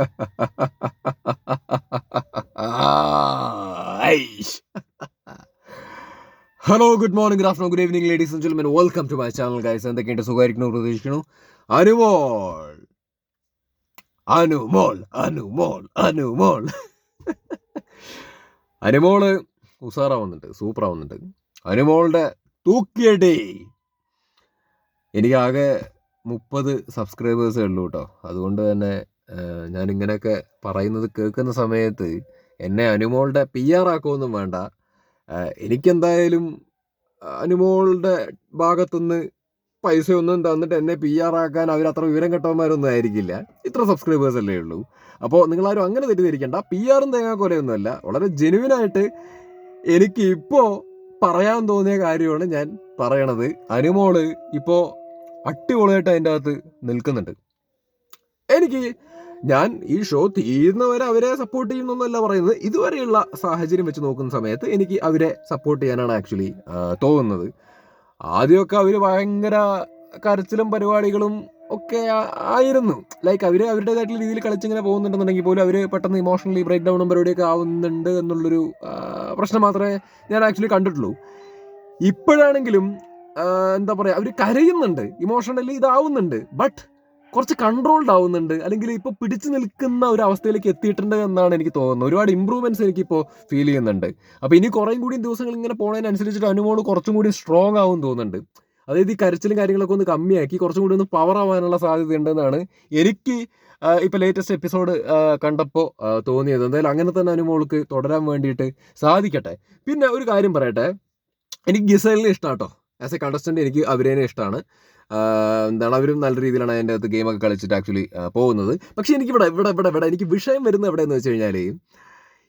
Hello good morning good afternoon good evening ladies and gentlemen welcome to my channel guys എന്തൊക്കെയുണ്ട്? സുഖമായിരിക്കുന്നു പ്രതീക്ഷിക്കുന്നു. അനുമോൾ. അനുമോൾ അനുമോൾ അനുമോൾ. അനുമോൾ ഉസാറാവുന്നുണ്ട് സൂപ്പറാവുന്നുണ്ട്. അനുമോളുടെ തൂക്കിയടി എനിക്കാകെ മുപ്പത് സബ്സ്ക്രൈബേഴ്സേ ഉള്ളൂ കേട്ടോ. അതുകൊണ്ട് തന്നെ ഇങ്ങനെയൊക്കെ പറയുന്നത് കേൾക്കുന്ന സമയത്ത് എന്നെ അനുമോളുടെ പി ആർ ആക്കുമൊന്നും വേണ്ട. എനിക്കെന്തായാലും അനുമോളുടെ ഭാഗത്തുനിന്ന് പൈസയൊന്നും തന്നിട്ട് എന്നെ പി ആർ ആക്കാൻ അവർ അത്ര വിവരം കെട്ടവന്മാരൊന്നും ആയിരിക്കില്ല. ഇത്ര സബ്സ്ക്രൈബേഴ്സ് അല്ലേ ഉള്ളൂ. അപ്പോൾ നിങ്ങളാരും അങ്ങനെ തെറ്റിദ്ധരിക്കേണ്ട. പി ആറും തേങ്ങാക്കൊലയൊന്നുമല്ല. വളരെ ജെനുവിനായിട്ട് എനിക്ക് ഇപ്പോൾ പറയാൻ തോന്നിയ കാര്യമാണ് ഞാൻ പറയണത്. അനുമോൾ ഇപ്പോൾ അടിപൊളിയായിട്ട് അതിന്റെ അകത്ത് നിൽക്കുന്നുണ്ട്. എനിക്ക് ഞാൻ ഈ ഷോ തീരുന്നവരെ അവരെ സപ്പോർട്ട് ചെയ്യുന്നൊന്നല്ല പറയുന്നത്. ഇതുവരെയുള്ള സാഹചര്യം വെച്ച് നോക്കുന്ന സമയത്ത് എനിക്ക് അവരെ സപ്പോർട്ട് ചെയ്യാനാണ് ആക്ച്വലി തോന്നുന്നത്. ആദ്യമൊക്കെ അവർ ഭയങ്കര കരച്ചിലും പരിപാടികളും ഒക്കെ ആയിരുന്നു. ലൈക്ക് അവർ അവരുടേതായിട്ടുള്ള രീതിയിൽ കളിച്ചിങ്ങനെ പോകുന്നുണ്ടെന്നുണ്ടെങ്കിൽ പോലും അവർ പെട്ടെന്ന് ഇമോഷണലി ബ്രേക്ക് ഡൗണും പരിപാടിയൊക്കെ ആവുന്നുണ്ട് എന്നുള്ളൊരു പ്രശ്നം മാത്രമേ ഞാൻ ആക്ച്വലി കണ്ടിട്ടുള്ളൂ. ഇപ്പോഴാണെങ്കിലും എന്താ പറയുക അവർ കരയുന്നുണ്ട്. ഇമോഷണലി ഇതാവുന്നുണ്ട്. ബട്ട് കുറച്ച് കൺട്രോൾഡ് ആവുന്നുണ്ട്. അല്ലെങ്കിൽ ഇപ്പോൾ പിടിച്ചു നിൽക്കുന്ന ഒരു അവസ്ഥയിലേക്ക് എത്തിയിട്ടുണ്ട് എന്നാണ് എനിക്ക് തോന്നുന്നത്. ഒരുപാട് ഇമ്പ്രൂവ്മെന്റ്സ് എനിക്കിപ്പോൾ ഫീൽ ചെയ്യുന്നുണ്ട്. അപ്പോൾ ഇനി കുറേയും കൂടി ദിവസങ്ങൾ ഇങ്ങനെ പോണതിനനുസരിച്ചിട്ട് അനുമോൾ കുറച്ചും കൂടി സ്ട്രോങ് ആവും തോന്നുന്നുണ്ട്. അതായത് ഈ കരച്ചിലും കാര്യങ്ങളൊക്കെ ഒന്ന് കമ്മിയാക്കി കുറച്ചും കൂടി ഒന്ന് പവർ ആവാനുള്ള സാധ്യത ഉണ്ടെന്നാണ് എനിക്ക് ഇപ്പോൾ ലേറ്റസ്റ്റ് എപ്പിസോഡ് കണ്ടപ്പോൾ തോന്നിയത്. എന്തായാലും അങ്ങനെ തന്നെ അനുമോൾക്ക് തുടരാൻ വേണ്ടിയിട്ട് സാധിക്കട്ടെ. പിന്നെ ഒരു കാര്യം പറയട്ടെ. എനിക്ക് ഗിസലിനെ ഇഷ്ടമാണ് കേട്ടോ ആസ് എ കണ്ടസ്റ്റന്റ് എനിക്ക് അവരേനെ ഇഷ്ടമാണ് എന്താണ് അവരും നല്ല രീതിയിലാണ് അതിന്റെ അകത്ത് ഗെയിമൊക്കെ കളിച്ചിട്ട് ആക്ച്വലി പോകുന്നത്. പക്ഷേ എനിക്ക് ഇവിടെ ഇവിടെ ഇവിടെ എനിക്ക് വിഷയം വരുന്നത് എവിടെയെന്ന് വെച്ച് കഴിഞ്ഞാൽ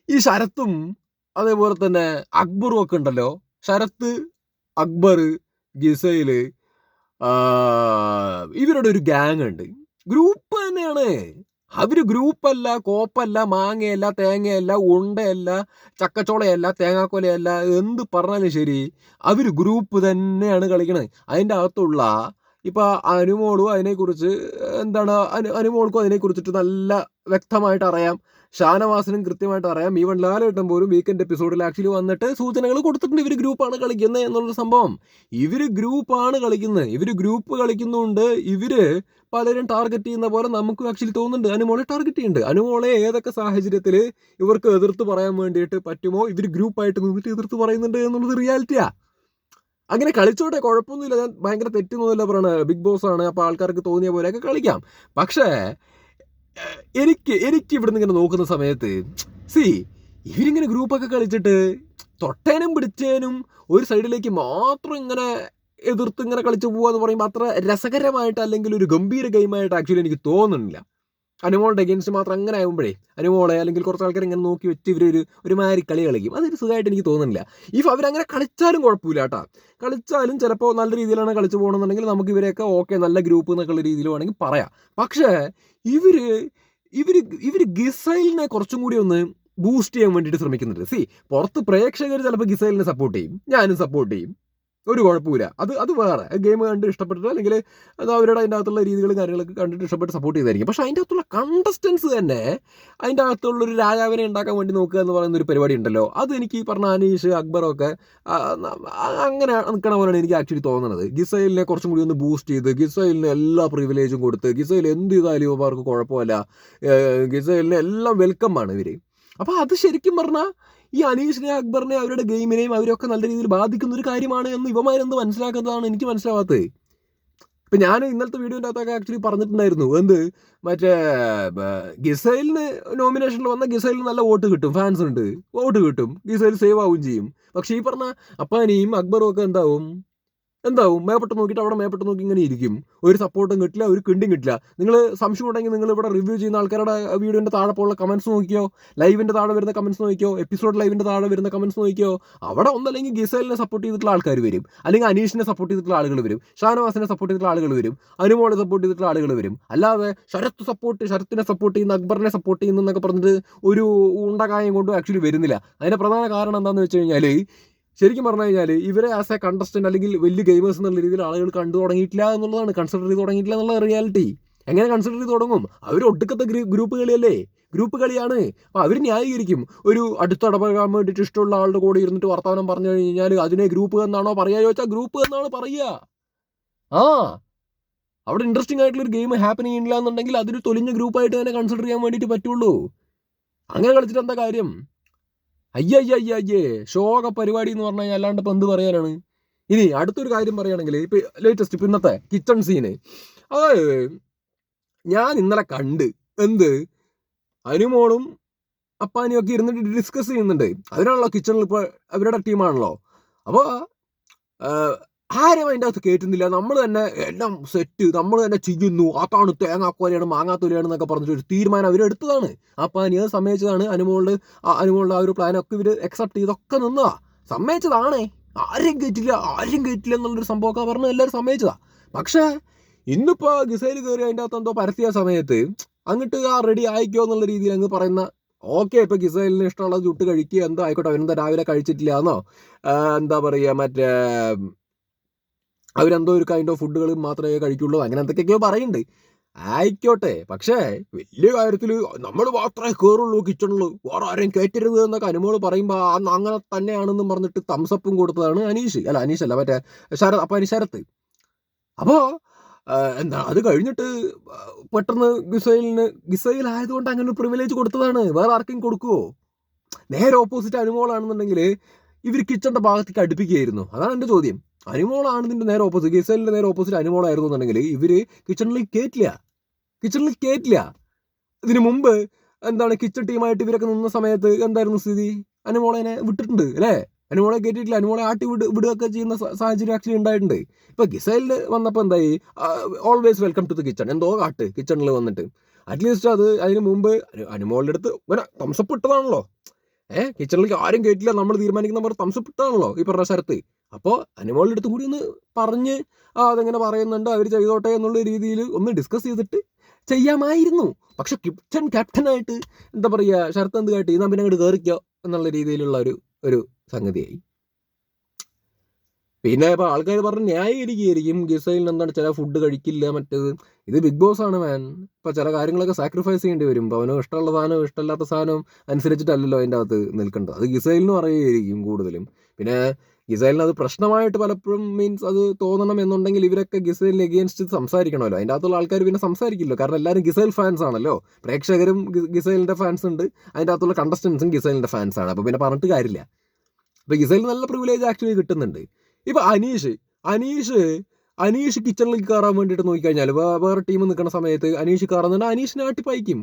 ഈ ശരത്തും അതേപോലെ തന്നെ അക്ബറും ഒക്കെ ഉണ്ടല്ലോ. ശരത്ത് അക്ബർ ആഹ് ഇവരുടെ ഒരു ഗ്യാങ് ഉണ്ട്. ഗ്രൂപ്പ് തന്നെയാണ്. അവർ ഗ്രൂപ്പല്ല കോപ്പല്ല മാങ്ങയല്ല തേങ്ങയല്ല ഉണ്ടയല്ല ചക്കച്ചോളയല്ല തേങ്ങാക്കൊലയല്ല എന്ത് പറഞ്ഞാലും ശരി അവർ ഗ്രൂപ്പ് തന്നെയാണ് കളിക്കണത്. അതിന്റെ അകത്തുള്ള ഇപ്പൊ അനുമോളും അതിനെക്കുറിച്ച് എന്താണ് അനു അനുമോൾക്കും അതിനെക്കുറിച്ചിട്ട് നല്ല വ്യക്തമായിട്ട് അറിയാം. ഷാനവാസിനും കൃത്യമായിട്ട് അറിയാം. ഈവൻ ലാലേട്ടൻ പോലും വീക്കെൻഡ് എപ്പിസോഡിൽ ആക്ച്വലി വന്നിട്ട് സൂചനകൾ കൊടുത്തിട്ടുണ്ട്. ഇവർ ഗ്രൂപ്പാണ് കളിക്കുന്നത് എന്നുള്ളൊരു സംഭവം. ഇവർ ഗ്രൂപ്പാണ് കളിക്കുന്നത്. ഇവർ ഗ്രൂപ്പ് കളിക്കുന്നുണ്ട് ഇവർ പലരും ടാർഗറ്റ് ചെയ്യുന്ന പോലെ നമുക്ക് ആക്ച്വലി തോന്നുന്നുണ്ട്. അനുമോളെ ടാർഗറ്റ് ചെയ്യുന്നുണ്ട്. അനുമോളെ ഏതൊക്കെ സാഹചര്യത്തിൽ ഇവർക്ക് എതിർത്ത് പറയാൻ വേണ്ടിയിട്ട് പറ്റുമോ? ഇവർ ഗ്രൂപ്പായിട്ട് നിന്നിട്ട് എതിർത്ത് പറയുന്നുണ്ട് എന്നുള്ളത് റിയാലിറ്റിയാ അങ്ങനെ കളിച്ചോട്ടെ കുഴപ്പമൊന്നുമില്ല. ഞാൻ ഭയങ്കര തെറ്റൊന്നുമില്ല പറയണ ബിഗ് ബോസ് ആണ്. അപ്പോൾ ആൾക്കാർക്ക് തോന്നിയ പോലെയൊക്കെ കളിക്കാം. പക്ഷേ എനിക്ക് എനിക്ക് ഇവിടുന്ന് ഇങ്ങനെ നോക്കുന്ന സമയത്ത് സി ഇവരിങ്ങനെ ഗ്രൂപ്പൊക്കെ കളിച്ചിട്ട് തൊട്ടേനും പിടിച്ചേനും ഒരു സൈഡിലേക്ക് മാത്രം ഇങ്ങനെ എതിർത്ത് ഇങ്ങനെ കളിച്ചു പോകുക എന്ന് പറയുമ്പോൾ അത്ര രസകരമായിട്ട് അല്ലെങ്കിൽ ഒരു ഗംഭീര ഗെയിമായിട്ട് ആക്ച്വലി എനിക്ക് തോന്നുന്നില്ല. അനുമോളുടെ അഗേൻസ്റ്റ് മാത്രം അങ്ങനെ ആകുമ്പോഴേ അനുമോളെ അല്ലെങ്കിൽ കുറച്ച് ആൾക്കാർ ഇങ്ങനെ നോക്കി വെച്ച് ഇവർ ഒരു ഒരു മാതിരി കളി കളിക്കും. അതൊരു സുഖമായിട്ട് എനിക്ക് തോന്നുന്നില്ല. ഇഫ് അവരങ്ങനെ കളിച്ചാലും കുഴപ്പമില്ല കേട്ടോ. കളിച്ചാലും ചിലപ്പോൾ നല്ല രീതിയിലാണ് കളിച്ചു പോകണമെന്നുണ്ടെങ്കിൽ നമുക്ക് ഇവരെയൊക്കെ ഓക്കെ നല്ല ഗ്രൂപ്പ് എന്നൊക്കെയുള്ള രീതിയിൽ വേണമെങ്കിൽ പറയാം. പക്ഷേ ഇവർ ഇവർ ഇവർ ഗിസൈലിനെ കുറച്ചും കൂടി ഒന്ന് ബൂസ്റ്റ് ചെയ്യാൻ വേണ്ടിയിട്ട് ശ്രമിക്കുന്നുണ്ട്. സി പുറത്ത് പ്രേക്ഷകർ ചിലപ്പോൾ ഗിസൈലിനെ സപ്പോർട്ട് ചെയ്യും. ഞാനും സപ്പോർട്ട് ചെയ്യും. ഒരു കുഴപ്പമില്ല അത് അത് വേറെ. ഗെയിം കണ്ട് ഇഷ്ടപ്പെട്ടിട്ട് അല്ലെങ്കിൽ അത് അവരുടെ അതിന്റെ അകത്തുള്ള രീതികളും കാര്യങ്ങളൊക്കെ കണ്ടിട്ട് ഇഷ്ടപ്പെട്ട് സപ്പോർട്ട് ചെയ്തായിരിക്കും. പക്ഷേ അതിന്റെ അകത്തുള്ള കണ്ടസ്റ്റൻസ് തന്നെ അതിന്റെ അകത്തുള്ള ഒരു രാജാവിനെ ഉണ്ടാക്കാൻ വേണ്ടി നോക്കുക എന്ന് പറയുന്ന ഒരു പരിപാടി ഉണ്ടല്ലോ. അത് എനിക്ക് ഈ പറഞ്ഞ അനീഷ് അക്ബറൊക്കെ അങ്ങനെ നിൽക്കണ പോലെയാണ് എനിക്ക് ആക്ച്വലി തോന്നുന്നത്. ഗിസൈലിനെ കുറച്ചും കൂടി ഒന്ന് ബൂസ്റ്റ് ചെയ്ത് ഗിസൈലിന് എല്ലാ പ്രിവിലേജും കൊടുത്ത് ഗിസൈൽ എന്ത് ചെയ്താലും അവർക്ക് കുഴപ്പമില്ല. ഗിസൈലിന് എല്ലാം വെൽക്കം ആണ് ഇവർ അപ്പോൾ അത് ശരിക്കും പറഞ്ഞാൽ ഈ അനീഷിനെ അക്ബറിനെ അവരുടെ ഗെയിമിനെയും അവരൊക്കെ നല്ല രീതിയിൽ ബാധിക്കുന്ന ഒരു കാര്യമാണ് എന്ന് ഇവമാരെന്ത് മനസ്സിലാക്കുന്നതാണ് എനിക്ക് മനസ്സിലാവാത്തത്. ഇപ്പം ഞാൻ ഇന്നലത്തെ വീഡിയോന്റെ അകത്തൊക്കെ ആക്ച്വലി പറഞ്ഞിട്ടുണ്ടായിരുന്നു. എന്ത്? മറ്റേ ഗിസൈലിന് നോമിനേഷനിൽ വന്ന ഗിസൈലിന് നല്ല വോട്ട് കിട്ടും. ഫാൻസ് ഉണ്ട്. വോട്ട് കിട്ടും. ഗിസൈൽ സേവ് ആവുകയും ചെയ്യും. പക്ഷേ ഈ പറഞ്ഞ അപ്പാനിയും അക്ബറും ഒക്കെ എന്താവും? എന്താവും? മേപ്പെട്ട് നോക്കിയിട്ട് അവിടെ മേപ്പെട്ട് നോക്കി ഇങ്ങനെ ഇരിക്കും. ഒരു സപ്പോർട്ടും കിട്ടില്ല ഒരു കിണ്ടും കിട്ടില്ല. നിങ്ങൾ സംശയം ഉണ്ടെങ്കിൽ നിങ്ങൾ ഇവിടെ റിവ്യൂ ചെയ്യുന്ന ആൾക്കാരുടെ വീഡിയോന്റെ താഴെ പോലുള്ള കമൻസ് നോക്കിയോ? ലൈവിന്റെ താഴെ വരുന്ന കമൻസ് നോക്കിയോ? എപ്പിസോഡ് ലൈവിന്റെ താഴെ വരുന്ന കമൻസ് നോക്കിയോ? അവിടെ ഒന്നല്ലെങ്കിൽ ഗിസലിനെ സപ്പോർട്ട് ചെയ്തിട്ടുള്ള ആൾക്കാർ വരും. അല്ലെങ്കിൽ അനീഷിനെ സപ്പോർട്ട് ചെയ്തിട്ടുള്ള ആളുകൾ വരും. ഷാനവാസിനെ സപ്പോർട്ട് ചെയ്തിട്ടുള്ള ആളുകൾ വരും. അനുമോളെ സപ്പോർട്ട് ചെയ്തിട്ടുള്ള ആളുകൾ വരും. അല്ലാതെ ശരത്ത് സപ്പോർട്ട് ശരത്തിനെ സപ്പോർട്ട് ചെയ്യുന്ന അക്ബറിനെ സപ്പോർട്ട് ചെയ്യുന്നു എന്നൊക്കെ പറഞ്ഞിട്ട് ഒരു ഉണ്ടകായം കൊണ്ടും ആക്ച്വലി വരുന്നില്ല. അതിന്റെ പ്രധാന കാരണം എന്താണെന്ന് വെച്ച് കഴിഞ്ഞാൽ ശരിക്കും പറഞ്ഞു കഴിഞ്ഞാൽ ഇവരെ ആസ് എ കണ്ടസ്റ്റന്റ് അല്ലെങ്കിൽ വലിയ ഗെയിമേഴ്സ് എന്നുള്ള രീതിയിൽ ആളുകൾ കണ്ടു തുടങ്ങിയിട്ടില്ല എന്നുള്ളതാണ് കൺസിഡർ ചെയ്ത് തുടങ്ങിയിട്ടില്ല എന്നുള്ള റിയാലിറ്റി എങ്ങനെ കൺസിഡർ ചെയ്ത് തുടങ്ങും? അവർ ഒടുക്കത്തെ ഗ്രൂപ്പ് കളിയല്ലേ? ഗ്രൂപ്പ് കളിയാണ്. അപ്പോൾ അവർ ന്യായീകരിക്കും. ഒരു അടുത്തടപകാൻ വേണ്ടിയിട്ട് ഇഷ്ടമുള്ള ആളുടെ കൂടെ ഇരുന്നിട്ട് വർത്തമാനം പറഞ്ഞു കഴിഞ്ഞാൽ അതിനെ ഗ്രൂപ്പ് എന്നാണോ പറയുക ചോദിച്ചാൽ ഗ്രൂപ്പ് എന്നാണ് പറയുക. ആ. അവിടെ ഇൻട്രസ്റ്റിംഗ് ആയിട്ടുള്ള ഒരു ഗെയിം ഹാപ്പൻ ചെയ്യുന്നില്ല എന്നുണ്ടെങ്കിൽ അതൊരു തൊലിഞ്ഞ ഗ്രൂപ്പായിട്ട് തന്നെ കൺസിഡർ ചെയ്യാൻ വേണ്ടിയിട്ട് പറ്റുള്ളൂ. അങ്ങനെ കളിച്ചിട്ട് എന്താ കാര്യം? അയ്യ അയ്യ അയ്യ അയ്യേ ശോക പരിപാടി എന്ന് പറഞ്ഞാൽ അല്ലാണ്ട് ഇപ്പം എന്ത് പറയാനാണ്? ഇനി അടുത്തൊരു കാര്യം പറയുകയാണെങ്കിൽ ഇപ്പൊ ലേറ്റസ്റ്റ് ഇപ്പൊ ഇന്നത്തെ കിച്ചൺ സീന് അതായത് ഞാൻ ഇന്നലെ കണ്ട് എന്ത്? അനുമോളും അപ്പാനും ഒക്കെ ഇരുന്നിട്ട് ഡിസ്കസ് ചെയ്യുന്നുണ്ട്. അതിനാണല്ലോ കിച്ചണിൽ ഇപ്പോൾ അവരുടെ ടീമാണല്ലോ അപ്പോൾ ആരും അതിന്റെ അകത്ത് കേട്ടുന്നില്ല നമ്മൾ തന്നെ എല്ലാം സെറ്റ് നമ്മൾ തന്നെ ചെയ്യുന്നു. അതാണ് തേങ്ങാക്കോലയാണ് മാങ്ങാത്തോലയാണ് എന്നൊക്കെ പറഞ്ഞിട്ട് ഒരു തീരുമാനം അവർ എടുത്തതാണ്. അനിയത് സമ്മതിച്ചതാണ്. അനുമോളുടെ അനുമോളുടെ ആ ഒരു പ്ലാനൊക്കെ ഇവർ അക്സെപ്റ്റ് ചെയ്തൊക്കെ നിന്നതാ. സമ്മതിച്ചതാണേ. ആരും കേട്ടില്ല ആരും കേട്ടില്ല എന്നുള്ളൊരു സംഭവമൊക്കെ പറഞ്ഞ് എല്ലാവരും സമ്മതിച്ചതാ. പക്ഷേ ഇന്നിപ്പോൾ ഗിസൈൽ കയറി അതിന്റെ അകത്ത് എന്തോ പരത്തിയ സമയത്ത് അങ്ങോട്ട് ആ റെഡി ആയിക്കോ എന്നുള്ള രീതിയിൽ അങ്ങ് പറയുന്ന ഓക്കെ ഇപ്പൊ ഗിസൈലിന് ഇഷ്ടമുള്ളത് ചുട്ട് കഴിക്കുക എന്തോ ആയിക്കോട്ടെ അവനെന്താ രാവിലെ കഴിച്ചിട്ടില്ല എന്നോ? എന്താ പറയുക മറ്റേ അവരെന്തോ ഒരു കൈൻഡ് ഓഫ് ഫുഡുകൾ മാത്രമേ കഴിക്കുള്ളൂ. അങ്ങനെ എന്തൊക്കെയൊക്കെയോ പറയുന്നുണ്ട്. ആയിക്കോട്ടെ. പക്ഷേ വലിയ കാര്യത്തിൽ നമ്മൾ മാത്രമേ കയറുള്ളൂ കിച്ചണിൽ വേറെ ആരെയും കയറ്റരുത് എന്നൊക്കെ അനുമോൾ പറയുമ്പോൾ അന്ന് അങ്ങനെ തന്നെയാണെന്നും പറഞ്ഞിട്ട് തംസപ്പും കൊടുത്തതാണ് അനീഷ്. അല്ല അനീഷ് അല്ല മറ്റേ ശരത് അപ്പം ശരത്ത്. അപ്പോൾ എന്താ അത് കഴിഞ്ഞിട്ട് പെട്ടെന്ന് ഗിസൈലിന് ഗിസൈൽ ആയതുകൊണ്ട് അങ്ങനെ ഒരു പ്രിവിലേജ് കൊടുത്തതാണ്. വേറെ ആർക്കും കൊടുക്കുമോ നേരെ ഓപ്പോസിറ്റ് അനുമോളാണെന്നുണ്ടെങ്കിൽ ഇവർ കിച്ചണിന്റെ ഭാഗത്തേക്ക് അടുപ്പിക്കുകയായിരുന്നു. അതാണ് എന്റെ ചോദ്യം. അനുമോളാണ് ഇതിന്റെ നേരെ ഓപ്പോസിറ്റ് ഗിസലിന്റെ നേരെ ഓപ്പോസിറ്റ് അനുമോളായിരുന്നു എന്നുണ്ടെങ്കിൽ ഇവർ കിച്ചണിൽ കയറ്റില്ല കിച്ചണിൽ കയറ്റില്ല ഇതിനു മുമ്പ് എന്താണ് കിച്ചൺ ടീമായിട്ട് ഇവരൊക്കെ നിന്ന സമയത്ത് എന്തായിരുന്നു സ്ഥിതി? അനുമോളനെ വിട്ടിട്ടുണ്ട് അല്ലേ? അനുമോളെ കയറ്റിയിട്ടില്ല അനുമോളെ ആട്ടി വിട് വിടുകയൊക്കെ ചെയ്യുന്ന സാഹചര്യം ആക്ച്വലി ഉണ്ടായിട്ടുണ്ട്. ഇപ്പം ഗിസൈലിൽ വന്നപ്പോൾ എന്തായി? Always welcome to the kitchen എന്തോ കാട്ട് കിച്ചണിൽ വന്നിട്ട്. അറ്റ്ലീസ്റ്റ് അത് അതിന് മുമ്പ് അനുമോളുടെ അടുത്ത് തംസപ്പ് ഇട്ടതാണല്ലോ. ഏഹ് കിച്ചണിലേക്ക് ആരും കേട്ടില്ല നമ്മൾ തീരുമാനിക്കുന്ന പറഞ്ഞ തംസപ്പ് ഇട്ടതാണല്ലോ ഈ പറഞ്ഞ സ്ഥലത്ത്. അപ്പോൾ അനുമോളുടെ അടുത്ത് കൂടി ഒന്ന് പറഞ്ഞ് ആ അതെങ്ങനെ പറയുന്നുണ്ട് അവർ ചെയ്തോട്ടെ എന്നുള്ള രീതിയിൽ ഒന്ന് ഡിസ്കസ് ചെയ്തിട്ട് ചെയ്യാമായിരുന്നു. പക്ഷെ കിച്ചൺ ക്യാപ്റ്റനായിട്ട് എന്താ പറയുക ശരത്ത് എന്ത് കാട്ടി? എന്നാൽ പിന്നെ അങ്ങോട്ട് കയറിക്കോ എന്നുള്ള രീതിയിലുള്ള ഒരു ഒരു സംഗതിയായി. പിന്നെ ഇപ്പൊ ആൾക്കാർ പറഞ്ഞ് ന്യായീകരിക്കുകയായിരിക്കും. ഗിസയിൽ എന്താണ് ചില ഫുഡ് കഴിക്കില്ല മറ്റേത്. ഇത് ബിഗ് ബോസ് ആണ് മാൻ ഇപ്പൊ ചില കാര്യങ്ങളൊക്കെ സാക്രിഫൈസ് ചെയ്യേണ്ടി വരും. ഇപ്പൊ അവന് ഇഷ്ടമുള്ള സാധനം ഇഷ്ടമില്ലാത്ത സാധനം അനുസരിച്ചിട്ടല്ലല്ലോ അതിന്റെ അകത്ത് നിൽക്കേണ്ടത്. അത് ഗിസൈലിന് പറയുകയായിരിക്കും കൂടുതലും. പിന്നെ ഗിസൈലിന് അത് പ്രശ്നമായിട്ട് പലപ്പോഴും മീൻസ് അത് തോന്നണം എന്നുണ്ടെങ്കിൽ ഇവരൊക്കെ ഗിസൈലിന് എഗെയിൻസ്റ്റ് സംസാരിക്കണമല്ലോ. അതിന്റെ അകത്തുള്ള ആൾക്കാർ പിന്നെ സംസാരിക്കില്ലോ കാരണം എല്ലാവരും ഗിസൈൽ ഫാൻസ് ആണല്ലോ. പ്രേക്ഷകരും ഗിസൈലിന്റെ ഫാൻസ് ഉണ്ട്. അതിന്റെ അകത്തുള്ള കണ്ടസ്റ്റൻസും ഗിസൈലിന്റെ ഫാൻസ് ആണ്. അപ്പോൾ പിന്നെ പറഞ്ഞിട്ട് കാര്യമില്ല. അപ്പോൾ ഗിസൈലിന് നല്ല പ്രിവിലേജ് ആക്ച്വലി കിട്ടുന്നുണ്ട്. ഇപ്പൊ അനീഷ് അനീഷ് അനീഷ് കിച്ചണിലേക്ക് കയറാൻ വേണ്ടിയിട്ട് നോക്കിക്കഴിഞ്ഞാൽ വേറെ ടീം നിൽക്കുന്ന സമയത്ത് അനീഷ് കയറുന്നുണ്ട് അനീഷിനെ ആട്ടിപ്പായിക്കും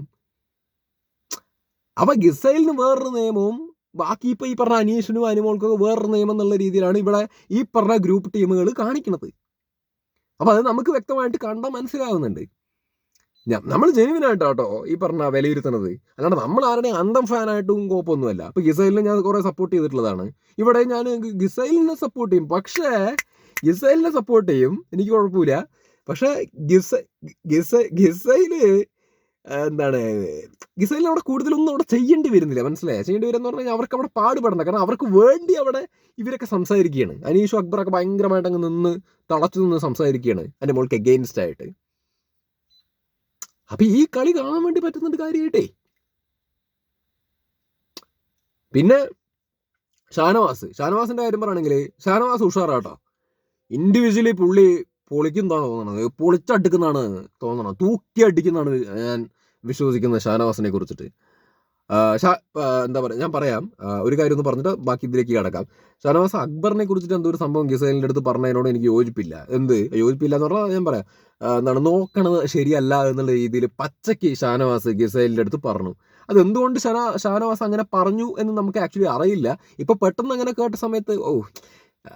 അപ്പൊ ഗിസൈലിന് വേറൊരു നിയമവും ബാക്കി ഇപ്പൊ ഈ പറഞ്ഞ അനീഷിനും അനുമോൾക്കൊക്കെ വേറൊരു നിയമം എന്നുള്ള രീതിയിലാണ് ഇവിടെ ഈ പറഞ്ഞ ഗ്രൂപ്പ് ടീമുകൾ കാണിക്കുന്നത് അപ്പൊ അത് നമുക്ക് വ്യക്തമായിട്ട് കണ്ടാൽ മനസ്സിലാവുന്നുണ്ട്. നമ്മൾ ജെനുവിനായിട്ടാട്ടോ ഈ പറഞ്ഞ വിലയിരുത്തുന്നത് അല്ലാണ്ട് നമ്മൾ ആരുടെയും അന്തം ഫാനായിട്ടും കോപ്പൊന്നുമല്ല. അപ്പൊ ഗിസൈലിനെ ഞാൻ കുറെ സപ്പോർട്ട് ചെയ്തിട്ടുള്ളതാണ്. ഇവിടെ ഞാൻ ഗിസൈലിനെ സപ്പോർട്ട് ചെയ്യും. പക്ഷേ ഗിസൈലിനെ സപ്പോർട്ട് ചെയ്യും. എനിക്ക് കുഴപ്പമില്ല. പക്ഷേ ഗിസ ഗിസ ഗിസൈൽ എന്താണ് ഗിസൈൽ അവിടെ കൂടുതലൊന്നും അവിടെ ചെയ്യേണ്ടി വരുന്നില്ല. മനസ്സിലായി? ചെയ്യേണ്ടി വരുന്ന പറഞ്ഞാൽ അവർക്ക് അവിടെ പാടുപെടണം കാരണം അവർക്ക് വേണ്ടി അവിടെ ഇവരൊക്കെ സംസാരിക്കുകയാണ്. അനീഷും അക്ബറൊക്കെ ഭയങ്കരമായിട്ട് അങ്ങ് നിന്ന് തളച്ചു നിന്ന് സംസാരിക്കുകയാണ്. എന്റെ മോൾക്ക് എഗെയിൻസ്റ്റ് ആയിട്ട്. അപ്പൊ ഈ കളി കാണാൻ വേണ്ടി പറ്റുന്നുണ്ട് കാര്യമായിട്ടേ പിന്നെ ഷാനവാസ്. ഷാനവാസിന്റെ കാര്യം പറയുകയാണെങ്കിൽ ഷാനവാസ് ഉഷാറാട്ടോ. ഇൻഡിവിജ്വലി പുള്ളി പൊളിക്കുന്നതാണ് തോന്നുന്നത് പൊളിച്ചടിക്കുന്നതാണ് തോന്നണം തൂക്കി അടിക്കുന്നതാണ് ഞാൻ വിശ്വസിക്കുന്നത് ഷാനവാസിനെ കുറിച്ചിട്ട്. എന്താ പറയുക ഞാൻ പറയാം. ഒരു കാര്യം ഒന്ന് പറഞ്ഞിട്ട് ബാക്കി ഇതിലേക്ക് കിടക്കാം. ഷാനവാസ് അക്ബറിനെ കുറിച്ചിട്ട് എന്തോ ഒരു സംഭവം ഗിസൈലിന്റെ അടുത്ത് പറഞ്ഞതിനോട് എനിക്ക് യോജിപ്പില്ല. എന്ത്? യോജിപ്പില്ല എന്ന് പറഞ്ഞാൽ ഞാൻ പറയാം. എന്താണ് നോക്കണത് ശരിയല്ല എന്നുള്ള രീതിയിൽ പച്ചയ്ക്ക് ഷാനവാസ് ഗിസൈലിന്റെ അടുത്ത് പറഞ്ഞു. അതെന്തുകൊണ്ട് ഷാന ഷാനവാസ് അങ്ങനെ പറഞ്ഞു എന്ന് നമുക്ക് ആക്ച്വലി അറിയില്ല. ഇപ്പം പെട്ടെന്ന് അങ്ങനെ കേട്ട സമയത്ത് ഓ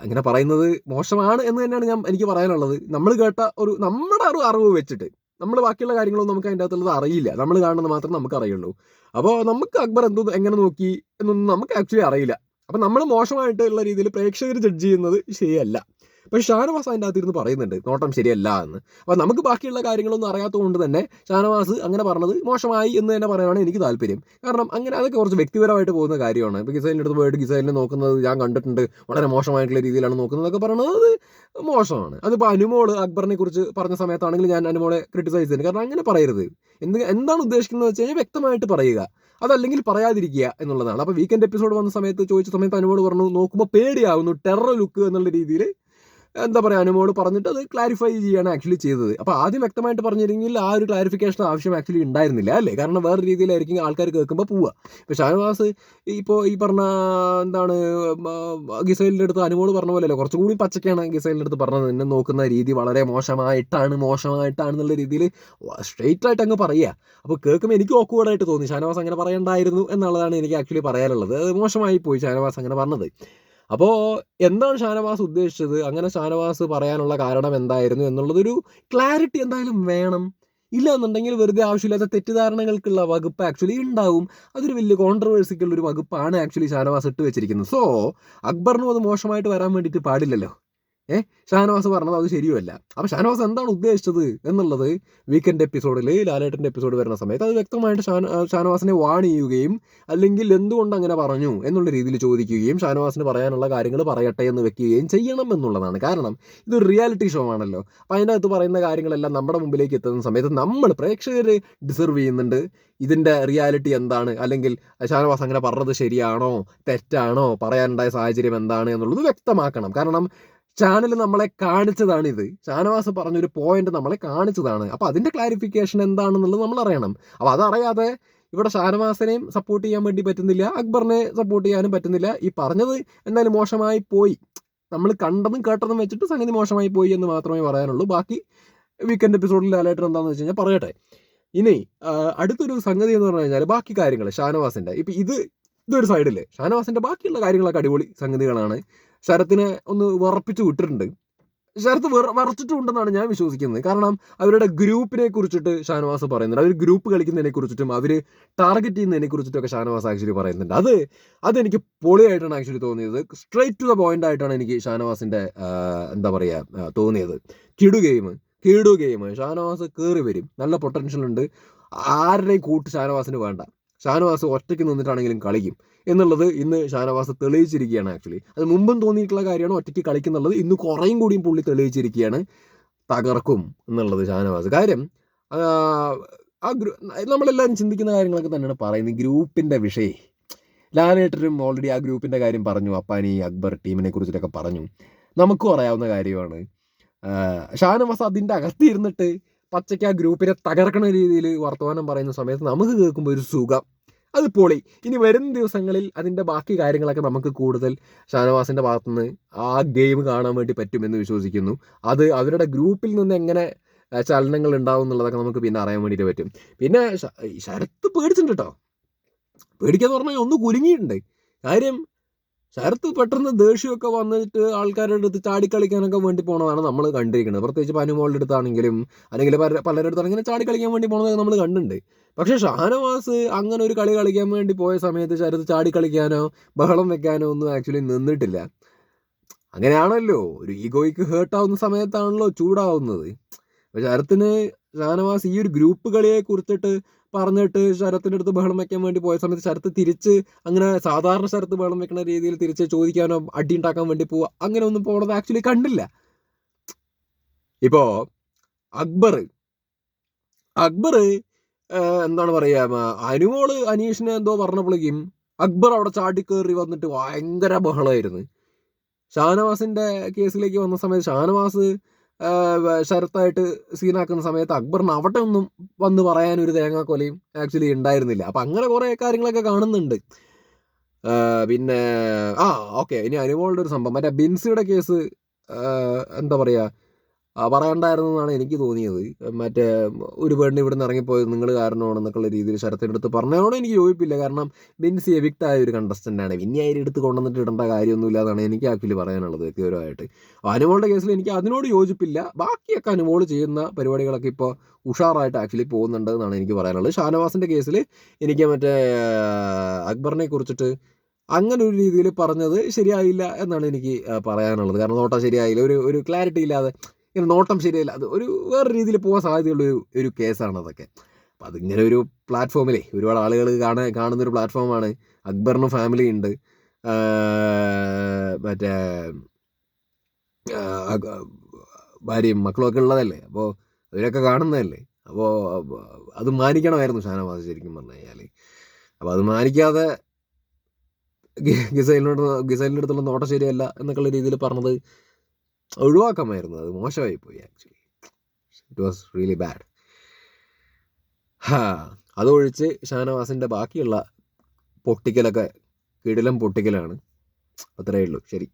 അങ്ങനെ പറയുന്നത് മോശമാണ് എന്ന് തന്നെയാണ് ഞാൻ എനിക്ക് പറയാനുള്ളത്. നമ്മൾ കേട്ട ഒരു നമ്മുടെ ഒരു അറിവ് വെച്ചിട്ട് നമ്മൾ ബാക്കിയുള്ള കാര്യങ്ങളൊന്നും നമുക്ക് അതിന്റെ അകത്തുള്ളത് അറിയില്ല. നമ്മൾ കാണുന്നത് മാത്രം നമുക്ക് അറിയുള്ളൂ. അപ്പോൾ നമുക്ക് അക്ബർ എന്തോ എങ്ങനെ നോക്കി എന്നൊന്നും നമുക്ക് ആക്ച്വലി അറിയില്ല. അപ്പം നമ്മൾ മോശമായിട്ടുള്ള രീതിയിൽ പ്രേക്ഷകർ ജഡ്ജ് ചെയ്യുന്നത് ശരിയല്ല. പക്ഷേ ഷാനവാസ് അതിന്റെ അകത്തിരുന്ന് പറയുന്നുണ്ട് നോട്ടം ശരിയല്ല എന്ന്. അപ്പോൾ നമുക്ക് ബാക്കിയുള്ള കാര്യങ്ങളൊന്നും അറിയാത്തതുകൊണ്ട് തന്നെ ഷാനവാസ് അങ്ങനെ പറഞ്ഞത് മോശമായി എന്ന് തന്നെ പറയാനാണ് എനിക്ക് താല്പര്യം. കാരണം അങ്ങനെ അതൊക്കെ കുറച്ച് വ്യക്തിപരമായിട്ട് പോകുന്ന കാര്യമാണ്. ഇപ്പോൾ ഗിസൈലിന്റെ അടുത്ത് പോയിട്ട് ഗിസൈലിനെ നോക്കുന്നത് ഞാൻ കണ്ടിട്ടുണ്ട്. വളരെ മോശമായിട്ടുള്ള രീതിയിലാണ് നോക്കുന്നതൊക്കെ അത് മോശമാണ്. അതിപ്പോൾ അനുമോൾ അക്ബറിനെ കുറിച്ച് പറഞ്ഞ സമയത്താണെങ്കിൽ ഞാൻ അനുമോളെ ക്രിട്ടിസൈസ് ചെയ്യുന്നത് കാരണം അങ്ങനെ പറയരുത്. എന്ത് എന്താണ് ഉദ്ദേശിക്കുന്നത് വെച്ച് കഴിഞ്ഞാൽ വ്യക്തമായിട്ട് പറയുക. അതല്ലെങ്കിൽ പറയാതിരിക്കുക എന്നുള്ളതാണ്. അപ്പോൾ വീക്കെൻഡ് എപ്പിസോഡ് വന്ന സമയത്ത് ചോദിച്ച സമയത്ത് അനുമോട് പറഞ്ഞു നോക്കുമ്പോൾ പേടിയാവുന്നു. ടെറർ ലുക്ക് എന്നുള്ള രീതിയിൽ എന്താ പറയുക അനുമോട് പറഞ്ഞിട്ട് അത് ക്ലാരിഫൈ ചെയ്യാണ് ആക്ച്വലി ചെയ്തത്. അപ്പോൾ ആദ്യം വ്യക്തമായിട്ട് പറഞ്ഞിരുന്നെങ്കിൽ ആ ഒരു ക്ലാരിഫിക്കേഷൻ ആവശ്യം ആക്ച്വലി ഉണ്ടായിരുന്നില്ല അല്ലേ? കാരണം വേറെ രീതിയിലായിരിക്കും ആൾക്കാർ കേൾക്കുമ്പോൾ പോവുക. ഇപ്പോൾ ഷാനവാസ് ഇപ്പോൾ ഈ പറഞ്ഞ എന്താണ് ഗിസൈലിന്റെ അടുത്ത് അനുമോട് പറഞ്ഞ പോലെയല്ല കുറച്ചും കൂടി പച്ചക്കാണ് ഗിസൈലിന്റെ അടുത്ത് പറഞ്ഞത്. എന്നെ നോക്കുന്ന രീതി വളരെ മോശമായിട്ടാണ് മോശമായിട്ടാണ് എന്നുള്ള രീതിയിൽ സ്ട്രെയിറ്റ് ആയിട്ട് അങ്ങ് പറയുക. അപ്പോൾ കേൾക്കുമ്പോൾ എനിക്ക് ഓക്കുവേഡായിട്ട് തോന്നി. ഷാനവാസ് അങ്ങനെ പറയണ്ടായിരുന്നു എന്നുള്ളതാണ് എനിക്ക് ആക്ച്വലി പറയാനുള്ളത്. മോശമായി പോയി ഷാനവാസ് അങ്ങനെ പറഞ്ഞത്. അപ്പോൾ എന്താണ് ഷാനവാസ് ഉദ്ദേശിച്ചത്? അങ്ങനെ ഷാനവാസ് പറയാനുള്ള കാരണം എന്തായിരുന്നു എന്നുള്ളതൊരു ക്ലാരിറ്റി എന്തായാലും വേണം. ഇല്ല എന്നുണ്ടെങ്കിൽ വെറുതെ ആവശ്യമില്ലാത്ത തെറ്റിദ്ധാരണകൾക്കുള്ള വകുപ്പ് ആക്ച്വലി ഉണ്ടാവും. അതൊരു വലിയ കോൺട്രവേഴ്സിക്കുള്ള ഒരു വകുപ്പാണ് ആക്ച്വലി ഷാനവാസ് ഇട്ട് വെച്ചിരിക്കുന്നത് സോ അക്ബറിനും അത് മോശമായിട്ട് വരാൻ വേണ്ടിയിട്ട് പാടില്ലല്ലോ. ഏ? ഷാനവാസ് പറഞ്ഞത് അത് ശരിയല്ല അപ്പോൾ ഷാനവാസ് എന്താണ് ഉദ്ദേശിച്ചത് എന്നുള്ളത് വീക്കെൻഡ് എപ്പിസോഡിൽ ലാലേട്ടന്റെ എപ്പിസോഡ് വരുന്ന സമയത്ത് അത് വ്യക്തമായിട്ട് ഷാൻ ഷാനവാസിനെ വാൺ ചെയ്യുകയും അല്ലെങ്കിൽ എന്തുകൊണ്ട് അങ്ങനെ പറഞ്ഞു എന്നുള്ള രീതിയിൽ ചോദിക്കുകയും ഷാനവാസിന് പറയാനുള്ള കാര്യങ്ങൾ പറയട്ടെ എന്ന് വെക്കുകയും ചെയ്യണം എന്നുള്ളതാണ്. കാരണം ഇതൊരു റിയാലിറ്റി ഷോ ആണല്ലോ. അപ്പോൾ അതിന്റെ അകത്ത് പറയുന്ന കാര്യങ്ങളെല്ലാം നമ്മുടെ മുമ്പിലേക്ക് എത്തുന്ന സമയത്ത് നമ്മൾ പ്രേക്ഷകർ ഡിസർവ് ചെയ്യുന്നുണ്ട്. ഇതിന്റെ റിയാലിറ്റി എന്താണ്? അല്ലെങ്കിൽ ഷാനവാസ് അങ്ങനെ പറഞ്ഞത് ശരിയാണോ? തെറ്റാണോ? പറയാനുണ്ടായ സാഹചര്യം എന്താണ് എന്നുള്ളത് വ്യക്തമാക്കണം. കാരണം ചാനൽ നമ്മളെ കാണിച്ചതാണ് ഇത് ഷാനവാസ് പറഞ്ഞൊരു പോയിന്റ് നമ്മളെ കാണിച്ചതാണ്. അപ്പോൾ അതിന്റെ ക്ലാരിഫിക്കേഷൻ എന്താണെന്നുള്ളത് നമ്മൾ അറിയണം അപ്പോൾ അതറിയാതെ ഇവിടെ ഷാനവാസിനെയും സപ്പോർട്ട് ചെയ്യാൻ വേണ്ടി പറ്റുന്നില്ല അക്ബറിനെ സപ്പോർട്ട് ചെയ്യാനും പറ്റുന്നില്ല. ഈ പറഞ്ഞത് എന്തായാലും മോശമായി പോയി. നമ്മൾ കണ്ടതും കേട്ടതും വെച്ചിട്ട് സംഗതി മോശമായി പോയി എന്ന് മാത്രമേ പറയാനുള്ളൂ. ബാക്കി വീക്കെൻഡ് എപ്പിസോഡിൽ ലാലേട്ടൻ എന്താണെന്ന് വെച്ച് കഴിഞ്ഞാൽ പറയട്ടെ. ഇനി അടുത്തൊരു സംഗതി എന്ന് പറഞ്ഞു കഴിഞ്ഞാൽ ബാക്കി കാര്യങ്ങൾ ഷാനവാസിന്റെ. ഇപ്പൊ ഇത് ഇതൊരു സൈഡിൽ ഷാനവാസിന്റെ ബാക്കിയുള്ള കാര്യങ്ങളൊക്കെ അടിപൊളി സംഗതികളാണ്. ശരത്തിനെ ഒന്ന് വിറപ്പിച്ച് വിട്ടിട്ടുണ്ട്. ശരത്ത് വെറ വറച്ചിട്ടുണ്ടെന്നാണ് ഞാൻ വിശ്വസിക്കുന്നത്. കാരണം അവരുടെ ഗ്രൂപ്പിനെ കുറിച്ചിട്ട് ഷാനവാസ് പറയുന്നുണ്ട്. അവർ ഗ്രൂപ്പ് കളിക്കുന്നതിനെ കുറിച്ചിട്ടും അവർ ടാർഗറ്റ് ചെയ്യുന്നതിനെ കുറിച്ചിട്ടൊക്കെ ഷാനവാസ് ആക്ച്വലി പറയുന്നുണ്ട്. അത് അതെനിക്ക് പൊളിയായിട്ടാണ് ആക്ച്വലി തോന്നിയത്. സ്ട്രൈറ്റ് ടു ദ പോയിന്റ് ആയിട്ടാണ് എനിക്ക് ഷാനവാസിന്റെ എന്താ പറയുക തോന്നിയത്. കിടു ഗെയിം കിടു ഗെയിം ഷാനവാസ് കയറി വരും. നല്ല പൊട്ടൻഷ്യൽ ഉണ്ട്. ആരുടെയും കൂട്ട് ഷാനവാസിന് വേണ്ട. ഷാനവാസ് ഒറ്റയ്ക്ക് നിന്നിട്ടാണെങ്കിലും കളിക്കും. എന്നുള്ളത് ഇന്ന് ഷാനവാസ് തെളിയിച്ചിരിക്കുകയാണ് ആക്ച്വലി അത് മുമ്പും തോന്നിയിട്ടുള്ള കാര്യമാണ് ഒറ്റയ്ക്ക് കളിക്കുന്നുള്ളത്. ഇന്ന് കുറേയും കൂടിയും പുള്ളി തെളിയിച്ചിരിക്കുകയാണ് തകർക്കും എന്നുള്ളത് ഷാനവാസ്. കാര്യം ആ ഗ്രൂ നമ്മളെല്ലാവരും ചിന്തിക്കുന്ന കാര്യങ്ങളൊക്കെ തന്നെയാണ് പറയുന്നത്. ഗ്രൂപ്പിന്റെ വിഷയം. ലാലേട്ടരും ഓൾറെഡി ആ ഗ്രൂപ്പിന്റെ കാര്യം പറഞ്ഞു. അപ്പാനി അക്ബർ ടീമിനെ കുറിച്ചിട്ടൊക്കെ പറഞ്ഞു. നമുക്കും അറിയാവുന്ന കാര്യമാണ്. ഷാനവാസ് അതിന്റെ അകത്തിരുന്നിട്ട് പച്ചയ്ക്ക് ആ ഗ്രൂപ്പിനെ തകർക്കണ രീതിയിൽ വർത്തമാനം പറയുന്ന സമയത്ത് നമുക്ക് കേൾക്കുമ്പോൾ ഒരു സുഖം. അത് പൊളി. ഇനി വരുന്ന ദിവസങ്ങളിൽ അതിന്റെ ബാക്കി കാര്യങ്ങളൊക്കെ നമുക്ക് കൂടുതൽ ഷാനവാസിന്റെ ഭാഗത്തുനിന്ന് ആ ഗെയിം കാണാൻ വേണ്ടി പറ്റുമെന്ന് വിശ്വസിക്കുന്നു. അത് അവരുടെ ഗ്രൂപ്പിൽ നിന്ന് എങ്ങനെ ചലനങ്ങൾ ഉണ്ടാവും എന്നുള്ളതൊക്കെ നമുക്ക് പിന്നെ അറിയാൻ വേണ്ടിയിട്ട് പറ്റും. പിന്നെ ശരത്ത് പേടിച്ചിട്ടുണ്ട് കേട്ടോ പേടിക്കാന്ന് പറഞ്ഞാൽ ഒന്ന് കുലുങ്ങിയിട്ടുണ്ട്. കാര്യം ശരത്ത് പെട്ടെന്ന് ദേഷ്യമൊക്കെ വന്നിട്ട് ആൾക്കാരുടെ അടുത്ത് ചാടിക്കളിക്കാനൊക്കെ വേണ്ടി പോണതാണ് നമ്മൾ കണ്ടിരിക്കുന്നത്. പ്രത്യേകിച്ച് പനുമോളുടെ അടുത്താണെങ്കിലും അല്ലെങ്കിൽ പലരുടെ അടുത്താണെങ്കിലും ചാടിക്കളിക്കാൻ വേണ്ടി പോണതൊക്കെ നമ്മൾ കണ്ടിട്ടുണ്ട്. പക്ഷേ ഷാനവാസ് അങ്ങനെ ഒരു കളി കളിക്കാൻ വേണ്ടി പോയ സമയത്ത് ശരത്ത് ചാടിക്കളിക്കാനോ ബഹളം വെക്കാനോ ഒന്നും ആക്ച്വലി നിന്നിട്ടില്ല. അങ്ങനെയാണല്ലോ. ഒരു ഈഗോയ്ക്ക് ഹേർട്ടാവുന്ന സമയത്താണല്ലോ ചൂടാവുന്നത്. ശരത്തിന് ഷാനവാസ് ഈ ഒരു ഗ്രൂപ്പ് കളിയെ കുറിച്ചിട്ട് പറഞ്ഞിട്ട് ശരത്തിന്റെ അടുത്ത് ബഹളം വയ്ക്കാൻ വേണ്ടി പോയ സമയത്ത് ശരത്ത് തിരിച്ച് അങ്ങനെ സാധാരണ ശരത്ത് ബഹളം വെക്കുന്ന രീതിയിൽ തിരിച്ച് ചോദിക്കാനോ അടി ഉണ്ടാക്കാൻ വേണ്ടി പോവുക അങ്ങനെ ഒന്നും പോണത് ആക്ച്വലി കണ്ടില്ല. ഇപ്പോ അക്ബർ അക്ബർ എന്താണ് പറയുക അനുമോൾ അനീഷിനെ എന്തോ പറഞ്ഞപ്പോഴേക്കും അക്ബർ അവിടെ ചാടിക്കേറി വന്നിട്ട് ഭയങ്കര ബഹളമായിരുന്നു ഷാനവാസിന്റെ കേസിലേക്ക് വന്ന സമയത്ത് ഷാനവാസ് ശരത്തായിട്ട് സീനാക്കുന്ന സമയത്ത് അക്ബറിന് അവിടെ ഒന്നും വന്ന് പറയാൻ ഒരു തേങ്ങാക്കൊലയും ആക്ച്വലി ഉണ്ടായിരുന്നില്ല. അപ്പം അങ്ങനെ കുറേ കാര്യങ്ങളൊക്കെ കാണുന്നുണ്ട്. പിന്നെ ആ ഓക്കെ ഇനി അനുമോളുടെ ഒരു സംഭവം. മറ്റേ ബിൻസിയുടെ കേസ് എന്താ പറയുക പറയണ്ടായിരുന്നു എന്നാണ് എനിക്ക് തോന്നിയത്. മറ്റേ ഒരു പെണ്ണ് ഇവിടെ നിന്ന് ഇറങ്ങിപ്പോയത് നിങ്ങൾ കാരണമാണെന്നൊക്കെയുള്ള രീതിയിൽ ശരത്തിന്റെ അടുത്ത് പറഞ്ഞതിനോട് എനിക്ക് യോജിപ്പില്ല. കാരണം ബിൻസി എവിക്റ്റ് ആയ ഒരു കണ്ടസ്റ്റന്റാണ് പിന്നെ അതിൽ എടുത്ത് കൊണ്ടുവന്നിട്ട് ഇടേണ്ട കാര്യമൊന്നുമില്ല എന്നാണ് എനിക്ക് ആക്ച്വലി പറയാനുള്ളത് വ്യക്തിപരമായിട്ട്. അനുമോളുടെ കേസിൽ എനിക്ക് അതിനോട് യോജിപ്പില്ല. ബാക്കിയൊക്കെ അനുമോൾ ചെയ്യുന്ന പരിപാടികളൊക്കെ ഇപ്പോൾ ഉഷാറായിട്ട് ആക്ച്വലി പോകുന്നുണ്ട് എന്നാണ് എനിക്ക് പറയാനുള്ളത്. ഷാനവാസിന്റെ കേസിൽ എനിക്ക് മറ്റേ അക്ബറിനെ കുറിച്ചിട്ട് അങ്ങനെ ഒരു രീതിയിൽ പറഞ്ഞത് ശരിയായില്ല എന്നാണ് എനിക്ക് പറയാനുള്ളത്. കാരണം നോട്ടാ ശരിയായില്ല. ഒരു ഒരു ക്ലാരിറ്റി ഇല്ലാതെ ഇങ്ങനെ നോട്ടം ശരിയല്ല. അത് ഒരു വേറെ രീതിയിൽ പോകാൻ സാധ്യതയുള്ള ഒരു ഒരു കേസാണ് അതൊക്കെ. അപ്പോൾ അതിങ്ങനെ ഒരു പ്ലാറ്റ്ഫോമിലേ ഒരുപാട് ആളുകൾ കാണാൻ കാണുന്നൊരു പ്ലാറ്റ്ഫോമാണ് അക്ബറിന് ഫാമിലി ഉണ്ട്. മറ്റേ ഭാര്യയും മക്കളും ഒക്കെ ഉള്ളതല്ലേ? അപ്പോൾ അവരൊക്കെ കാണുന്നതല്ലേ? അപ്പോൾ അത് മാനിക്കണമായിരുന്നു ഷാനവാസ് ശരിക്കും പറഞ്ഞു കഴിഞ്ഞാൽ അപ്പോൾ അത് മാനിക്കാതെ ഗിസൈലിനോട് ഗിസൈലിന്റെ അടുത്തുള്ള നോട്ടം ശരിയല്ല എന്നൊക്കെയുള്ള രീതിയിൽ പറഞ്ഞത് ഒഴിവാക്കാമായിരുന്നു. അത് മോശമായി പോയി actually it was really bad ഹാ അതൊഴിച്ച് ഷാനവാസിന്റെ ബാക്കിയുള്ള പൊട്ടിക്കലൊക്കെ കിടിലം പൊട്ടിക്കലാണ്. അത്രയേ ഉള്ളൂ. ശരി.